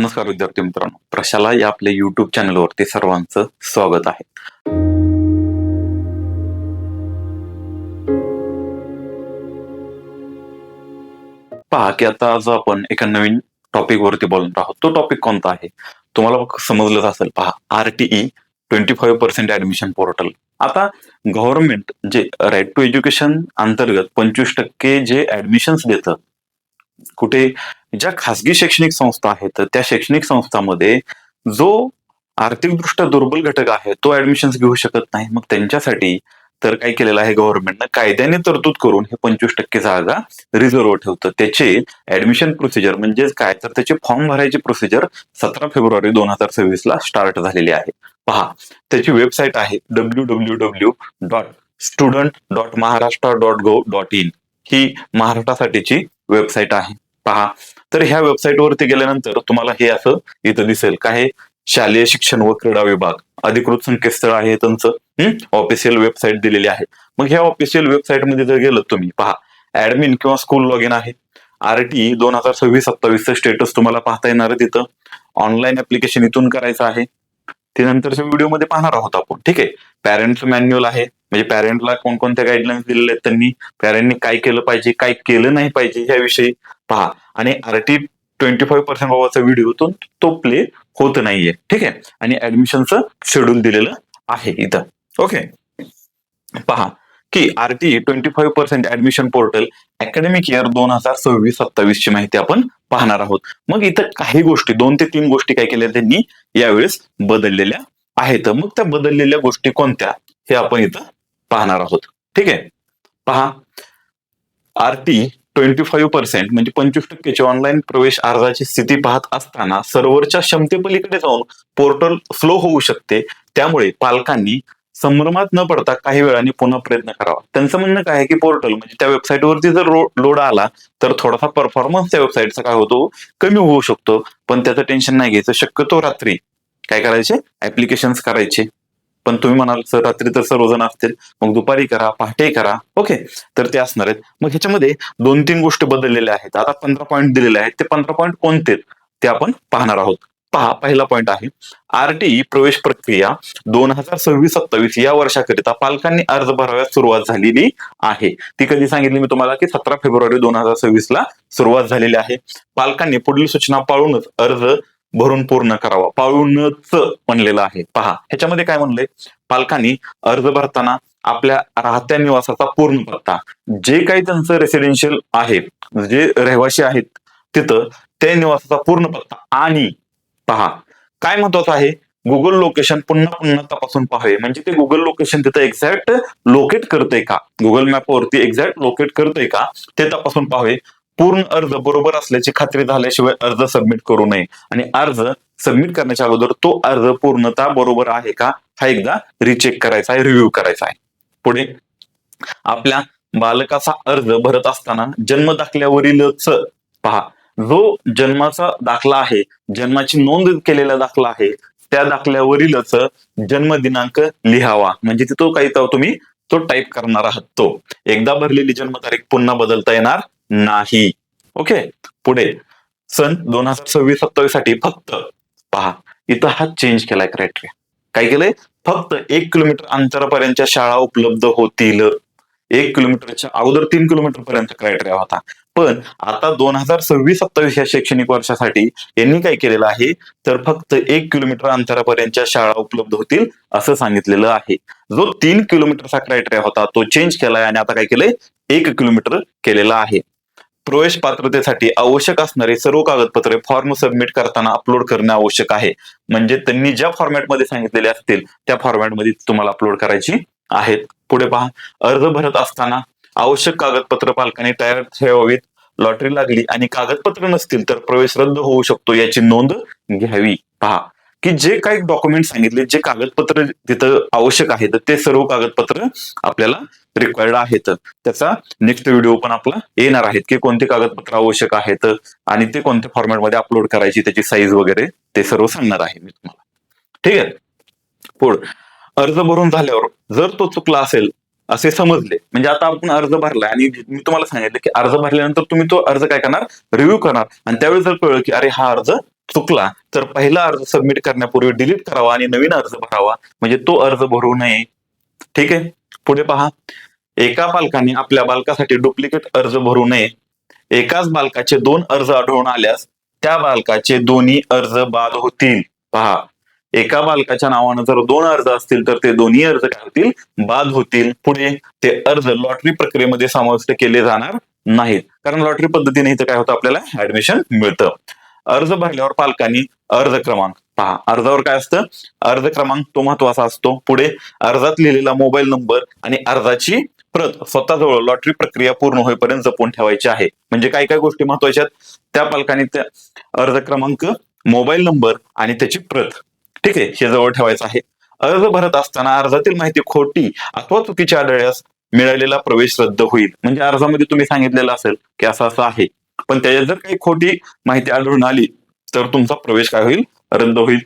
नमस्कार विद्यार्थी मित्रांनो. प्रशाला या आपल्या युट्यूब चॅनलवरती सर्वांचं स्वागत आहे. पहा की आता आज आपण एका नवीन टॉपिक वरती बोलणार आहोत. तो टॉपिक कोणता आहे? तुम्हाला समजलंच असेल. पहा RTE twenty five percent admission portal आता गव्हर्नमेंट जे राईट टू एज्युकेशन अंतर्गत पंचवीस टक्के जे ऍडमिशन्स देतं कुठे ज्या खासगी शैक्षणिक संस्था आहेत त्या शैक्षणिक संस्थांमध्ये जो आर्थिकदृष्ट्या दुर्बल घटक आहे तो ऍडमिशन घेऊ शकत नाही. मग त्यांच्यासाठी तर काय केलेलं आहे गव्हर्नमेंटनं कायद्याने तरतूद करून हे पंचवीस टक्के जागा रिझर्व्ह ठेवतं. त्याचे ऍडमिशन प्रोसिजर म्हणजेच काय? तर त्याचे फॉर्म भरायची प्रोसिजर सतरा फेब्रुवारी दोन हजार सव्वीस ला स्टार्ट झालेली आहे. पहा त्याची वेबसाईट आहे W W W dot student dot Maharashtra dot go dot in ही महाराष्ट्रासाठीची वेबसाईट आहे. पहा. तर ह्या वेबसाईट वरती गेल्यानंतर तुम्हाला हे असं इथं दिसेल. काय शालेय शिक्षण व क्रीडा विभाग. अधिकृत संकेतस्थळ आहे त्यांचं. ऑफिशियल वेबसाईट दिलेली आहे. मग ह्या ऑफिशियल वेबसाईटमध्ये जर गेलं तुम्ही पहा. ऍडमिन किंवा स्कूल लॉग इन आहे. आरटी दोन हजार सव्वीस सत्तावीसचं स्टेटस तुम्हाला पाहता येणार आहे तिथं. ऑनलाईन ऍप्लिकेशन इथून करायचं आहे. ते नंतरच्या व्हिडिओमध्ये पाहणार आहोत आपण. ठीक आहे? पॅरेंट्स मॅन्युअल आहे. म्हणजे पॅरेंटला कोणकोणत्या गाईडलाईन्स दिलेल्या आहेत त्यांनी? पॅरेंटनी काय केलं पाहिजे काय केलं नाही पाहिजे याविषयी पहा. आणि आरटी ट्वेंटी फाईव्ह पर्सेंट बाबाचा व्हिडिओ तो तो प्ले होत नाहीये. ठीक आहे? आणि ऍडमिशनचं शेड्यूल दिलेलं आहे इथं. ओके पहा की RT twenty five percent admission portal academic year दोन हजार सव्वीस सत्तावीस ची माहिती आपण पाहणार आहोत. मग इथं काही गोष्टी दोन ते तीन गोष्टी काय केल्या त्यांनी यावेळेस बदललेल्या आहेत. मग त्या बदललेल्या गोष्टी कोणत्या? हे आपण इथं पाहणार आहोत. ठीक आहे? पहा. आरटी ट्वेंटी फाईव्ह पर्सेंट म्हणजे पंचवीस टक्क्याची ऑनलाईन प्रवेश अर्जाची स्थिती पाहत असताना सर्व्हरच्या क्षमतेपलीकडे जाऊन पोर्टल स्लो होऊ शकते. त्यामुळे पालकांनी संभ्रमात न पडता काही वेळाने पुन्हा प्रयत्न करावा. त्यांचं म्हणणं काय आहे की पोर्टल म्हणजे त्या वेबसाईटवरती जर लोड आला तर थोडासा परफॉर्मन्स त्या वेबसाईटचा काय होतो? कमी होऊ शकतो. पण त्याचं टेन्शन नाही घ्यायचं. शक्यतो रात्री काय करायचे? ऍप्लिकेशन्स करायचे. पण तुम्ही म्हणाल सर रात्री तर सर्वजण असतील. मग दुपारी करा पहाटे करा. ओके तर ते असणार आहेत. मग ह्याच्यामध्ये दोन तीन गोष्टी बदललेल्या आहेत. आता पंधरा पॉईंट दिलेले आहेत. ते पंधरा पॉईंट कोणते? ते आपण पाहणार आहोत. पहा पहिला पॉईंट आहे. आरटीई प्रवेश प्रक्रिया दोन हजार सव्वीस सत्तावीस या वर्षाकरिता पालकांनी अर्ज भराव्यास सुरुवात झालेली आहे. ती कधी सांगितली मी तुम्हाला? की सतरा फेब्रुवारी दोन हजार सव्वीस ला सुरुवात झालेली आहे. पालकांनी पुढील सूचना पाळूनच अर्ज भरून पूर्ण करावा. पाळूनच म्हणलेलं आहे. पहा ह्याच्यामध्ये काय म्हणलंय? पालकांनी अर्ज भरताना आपल्या राहत्या निवासाचा पूर्ण पत्ता जे काही त्यांचं रेसिडेन्शियल आहे जे रहिवासी आहेत तिथं त्या निवासाचा पूर्ण पत्ता आणि पहा काय महत्वाचं आहे? गुगल लोकेशन पुन्हा पुन्हा तपासून पाहावे. म्हणजे ते गुगल लोकेशन तिथं एक्झॅक्ट लोकेट करतंय का? गुगल मॅपवरती एक्झॅक्ट लोकेट करतंय का? ते तपासून पाहावे. पूर्ण अर्ज बरोबर असल्याची खात्री झाल्याशिवाय अर्ज सबमिट करू नये. आणि अर्ज सबमिट करण्याच्या अगोदर तो अर्ज पूर्णतः बरोबर आहे का? हा एकदा रिचेक करायचा आहे रिव्ह्यू करायचा आहे. पुढे आपल्या बालकाचा अर्ज भरत असताना जन्म दाखल्यावरीलच पहा. जो जन्माचा दाखला आहे जन्माची नोंद केलेला दाखला आहे त्या दाखल्यावरीलच जन्मदिनांक लिहावा. म्हणजे तिथं काही तुम्ही तो टाईप करणार आहात तो. एकदा भरलेली जन्मतारीख पुन्हा बदलता येणार नाही. ओके पुढे. सन दोन हजार सव्वीस सत्तावीससाठी फक्त पहा इथं हा चेंज केलाय क्रायटेरिया काय केलंय? फक्त एक किलोमीटर अंतरापर्यंतच्या शाळा उपलब्ध होतील. एक किलोमीटरच्या अगोदर तीन किलोमीटर पर्यंत क्रायटेरिया होता. पण आता दोन हजार सव्वीस सत्तावीस या शैक्षणिक वर्षासाठी यांनी काय केलेलं आहे? तर फक्त एक किलोमीटर अंतरापर्यंतच्या शाळा उपलब्ध होतील असं सांगितलेलं आहे. जो तीन किलोमीटरचा क्रायटेरिया होता तो चेंज केलाय आणि आता काय केलंय? एक किलोमीटर केलेला आहे. प्रवेश पात्रतेसाठी आवश्यक असणारे सर्व कागदपत्रे फॉर्म सबमिट करताना अपलोड करणे आवश्यक आहे. म्हणजे त्यांनी ज्या फॉर्मॅटमध्ये सांगितलेले असतील त्या फॉर्मॅटमध्ये तुम्हाला अपलोड करायची आहेत. पुढे पहा. अर्ज भरत असताना आवश्यक कागदपत्र पालकांनी तयार ठेवावीत लॉटरी लागली आणि कागदपत्र नसतील तर प्रवेश रद्द होऊ शकतो याची नोंद घ्यावी. पहा. की जे काही डॉक्युमेंट सांगितले जे कागदपत्र तिथं आवश्यक आहेत ते सर्व कागदपत्र आपल्याला रिक्वायर्ड आहेत. त्याचा नेक्स्ट व्हिडिओ पण आपला येणार आहेत की कोणते कागदपत्र आवश्यक आहेत आणि ते कोणत्या फॉर्मॅटमध्ये अपलोड करायची त्याची साईज वगैरे ते सर्व सांगणार आहे मी तुम्हाला. ठीक आहे? पुढ. अर्ज भरून झाल्यावर जर तो चुकला असेल असे समजले म्हणजे आता आपण अर्ज भरला आणि मी तुम्हाला सांगितलं की अर्ज भरल्यानंतर तुम्ही तो अर्ज काय करणार? रिव्ह्यू करणार. आणि त्यावेळी जर कळलं की अरे हा अर्ज चुकला तर पहिला अर्ज सबमिट करण्यापूर्वी डिलीट करावा आणि नवीन अर्ज भरावा. म्हणजे तो अर्ज भरू नये. ठीक आहे? पुढे पहा. एका पालकाने आपल्या बालकासाठी डुप्लिकेट अर्ज भरू नये. एकाच बालकाचे दोन अर्ज आढळून आल्यास त्या बालकाचे दोन्ही अर्ज बाद होतील. पहा. एका बालकाच्या नावानं जर दोन अर्ज असतील तर ते दोन्ही अर्ज काय होतील? बाद होतील. पुढे ते अर्ज लॉटरी प्रक्रियेमध्ये समाविष्ट केले जाणार नाहीत. कारण लॉटरी पद्धतीने इथं काय होतं? आपल्याला ऍडमिशन मिळतं. अर्ज भरल्यावर पालकांनी अर्ज क्रमांक पहा. अर्जावर काय असतं? अर्ज क्रमांक तो महत्त्वाचा असतो. पुढे अर्जात लिहिलेला मोबाईल नंबर आणि अर्जाची प्रत स्वतःजवळ लॉटरी प्रक्रिया पूर्ण होईपर्यंत जपून ठेवायची आहे. म्हणजे काय काय गोष्टी महत्त्वाच्या आहेत? त्या पालकांनी त्या अर्ज क्रमांक मोबाईल नंबर आणि त्याची प्रत. ठीक आहे? हे जवळ ठेवायचं आहे. अर्ज भरत असताना अर्जातील माहिती खोटी अथवा चुकीची आढळल्यास मिळालेला प्रवेश रद्द होईल. म्हणजे अर्जामध्ये तुम्ही सांगितलेलं असेल की असं असं आहे. पण त्याच्यात जर काही खोटी माहिती आढळून आली तर तुमचा प्रवेश काय होईल? रद्द होईल.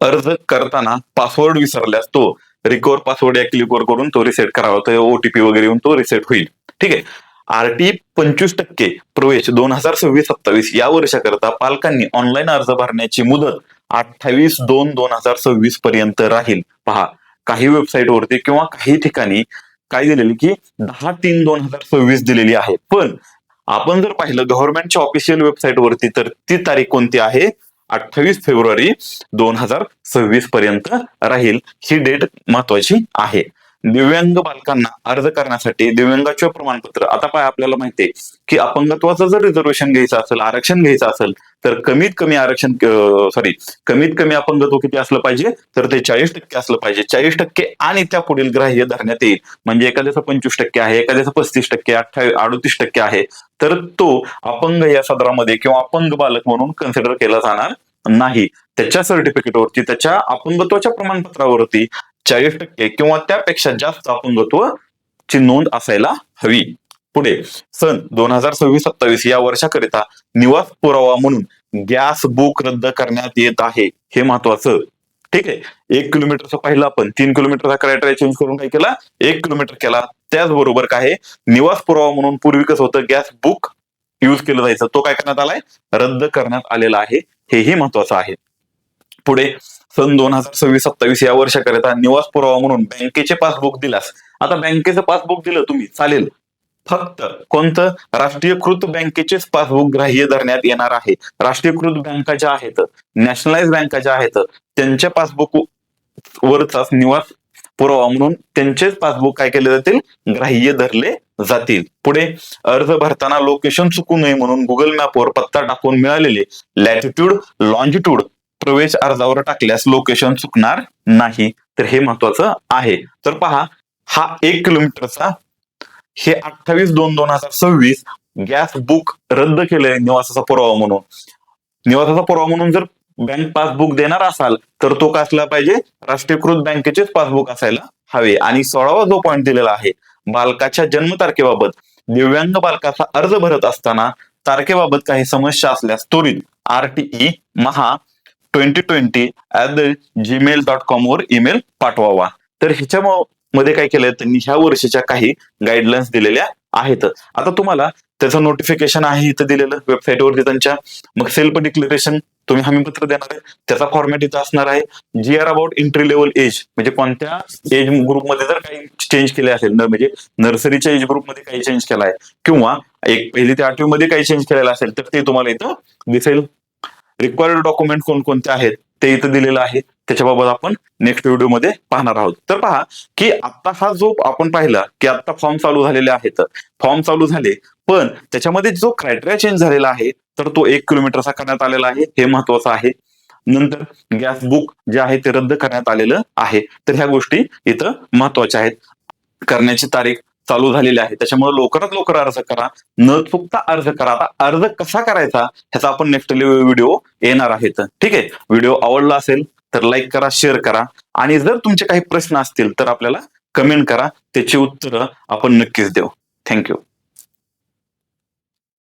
अर्ज करताना पासवर्ड विसरल्यास तो रिकवर पासवर्ड या क्लिकवर करून तो रिसेट करावा. तर ओटीपी वगैरे येऊन तो रिसेट होईल. ठीक आहे? आरटी पंचवीस टक्के प्रवेश दोन हजार सव्वीस सत्तावीस या वर्षाकरता पालकांनी ऑनलाईन अर्ज भरण्याची मुदत अठ्ठावीस दोन दोन हजार सव्वीस पर्यंत राहील. पहा काही वेबसाईट वरती किंवा काही ठिकाणी काय दिलेली की दहा तीन दोन हजार सव्वीस दिलेली आहे. पण आपण जर पाहिलं गव्हर्नमेंटच्या ऑफिशियल वेबसाईट वरती तर ती तारीख कोणती आहे? अठ्ठावीस फेब्रुवारी दोन हजार सव्वीस पर्यंत राहील. ही डेट महत्वाची आहे. दिव्यांग बालकांना अर्ज करण्यासाठी दिव्यांगाचे प्रमाणपत्र. आता पाय आपल्याला माहितीये की अपंगत्वाचं जर रिझर्वेशन घ्यायचं असेल आरक्षण घ्यायचं असेल तर कमीत कमी आरक्षण सॉरी कमीत कमी अपंगत्व किती असलं पाहिजे? तर ते चाळीस टक्के असलं पाहिजे. चाळीस टक्के आणि त्या पुढील ग्राह्य धरण्यात येईल. म्हणजे एखाद्याचं पंचवीस टक्के आहे एखाद्याचं पस्तीस टक्के अठ्ठावीस अडतीस टक्के आहे. तर तो अपंग या सदरामध्ये किंवा अपंग बालक म्हणून कन्सिडर केला जाणार नाही. त्याच्या सर्टिफिकेटवरती त्याच्या अपंगत्वाच्या प्रमाणपत्रावरती चाळीस टक्के किंवा त्यापेक्षा जास्त अपंगत्व ची नोंद असायला हवी. पुढे सन दोन हजार सव्वीस सत्तावीस या वर्षाकरिता निवास पुरावा म्हणून गॅस बुक रद्द करण्यात येत आहे. हे महत्वाचं. ठीक आहे? एक किलोमीटरचा पाहिलं आपण. तीन किलोमीटरचा क्रायटेरिया चेंज करून काय केला? एक किलोमीटर केला. त्याचबरोबर काय आहे? निवास पुरावा म्हणून पूर्वी कसं होतं? गॅस बुक युज केलं जायचं. तो काय करण्यात आलाय? रद्द करण्यात आलेला आहे. हेही महत्वाचं आहे. पुढे सन दोन हजार सव्वीस सत्तावीस या वर्षाकरिता निवास पुरावा म्हणून बँकेचे पासबुक दिलास. आता बँकेचं पासबुक दिलं तुम्ही. चालेल. फक्त कोणतं? राष्ट्रीयकृत बँकेचेच पासबुक ग्राह्य धरण्यात येणार आहे. राष्ट्रीयकृत बँका ज्या आहेत नॅशनलाइज बँका ज्या आहेत त्यांच्या पासबुक वरचाच निवास पुरावा म्हणून त्यांचेच पासबुक काय केले जातील? ग्राह्य धरले जातील. पुढे अर्ज भरताना लोकेशन चुकू नये म्हणून गुगल मॅपवर पत्ता टाकून मिळालेले लॅटिट्यूड लॉन्जिट्यूड प्रवेश अर्जावर टाकल्यास लोकेशन चुकणार नाही. तर हे महत्वाचं आहे. तर पहा हा एक किलोमीटरचा हे अठ्ठावीस दोन दोन हजार सव्वीस गॅस बुक रद्द केलंय निवासाचा पुरावा म्हणून. निवासाचा पुरावा म्हणून जर बँक पासबुक देणार असाल तर तो कसला पाहिजे? राष्ट्रीयकृत बँकेचेच पासबुक असायला हवे. आणि सोळावा जो पॉईंट दिलेला आहे बालकाच्या जन्मतारखेबाबत दिव्यांग बालकाचा अर्ज भरत असताना तारखेबाबत काही समस्या असल्यास त्वरित RTE Maha twenty twenty at the Gmail dot com वर ईमेल पाठवावा. तर ह्याच्या मध्ये काय केलंय? त्यांनी ह्या वर्षीच्या काही गाईडलाईन्स दिलेल्या आहेत. आता तुम्हाला त्याचं नोटिफिकेशन आहे इथं दिलेलं वेबसाईटवरती त्यांच्या. मग सेल्फ डिक्लेरेशन तुम्ही हमीपत्र देणार आहे त्याचा फॉर्मॅट इथं असणार आहे. G R about entry level age म्हणजे कोणत्या एज ग्रुपमध्ये जर काही चेंज केले असेल म्हणजे नर्सरीच्या एज ग्रुपमध्ये काही चेंज केला आहे किंवा एक पहिली ते आठवी मध्ये काही चेंज केलेला असेल तर ते तुम्हाला इथं दिसेल. रिक्वायर्ड डॉक्युमेंट कोणकोणते आहेत ते इथं दिलेलं आहे. त्याच्याबाबत आपण नेक्स्ट व्हिडिओमध्ये पाहणार आहोत. तर पहा की आता हा जो आपण पाहिला की आता फॉर्म चालू झालेले आहेत. फॉर्म चालू झाले पण त्याच्यामध्ये जो क्रायटेरिया चेंज झालेला आहे तर तो एक किलोमीटरचा करण्यात आलेला आहे. हे महत्वाचं आहे. नंतर गॅस बुक जे आहे ते रद्द करण्यात आलेलं आहे. तर ह्या गोष्टी इथं महत्त्वाच्या आहेत. करण्याची तारीख चालू झालेली आहे. त्याच्यामुळे लवकरात लवकर अर्ज करा. न चुकता अर्ज करा. आता अर्ज कसा करायचा ह्याचा आपण नेक्स्ट व्हिडिओ येणार आहेत. ठीक आहे? व्हिडिओ आवडला असेल तर लाईक करा शेअर करा. आणि जर तुमचे काही प्रश्न असतील तर आपल्याला कमेंट करा. त्याची उत्तरं आपण नक्कीच देऊ. थँक्यू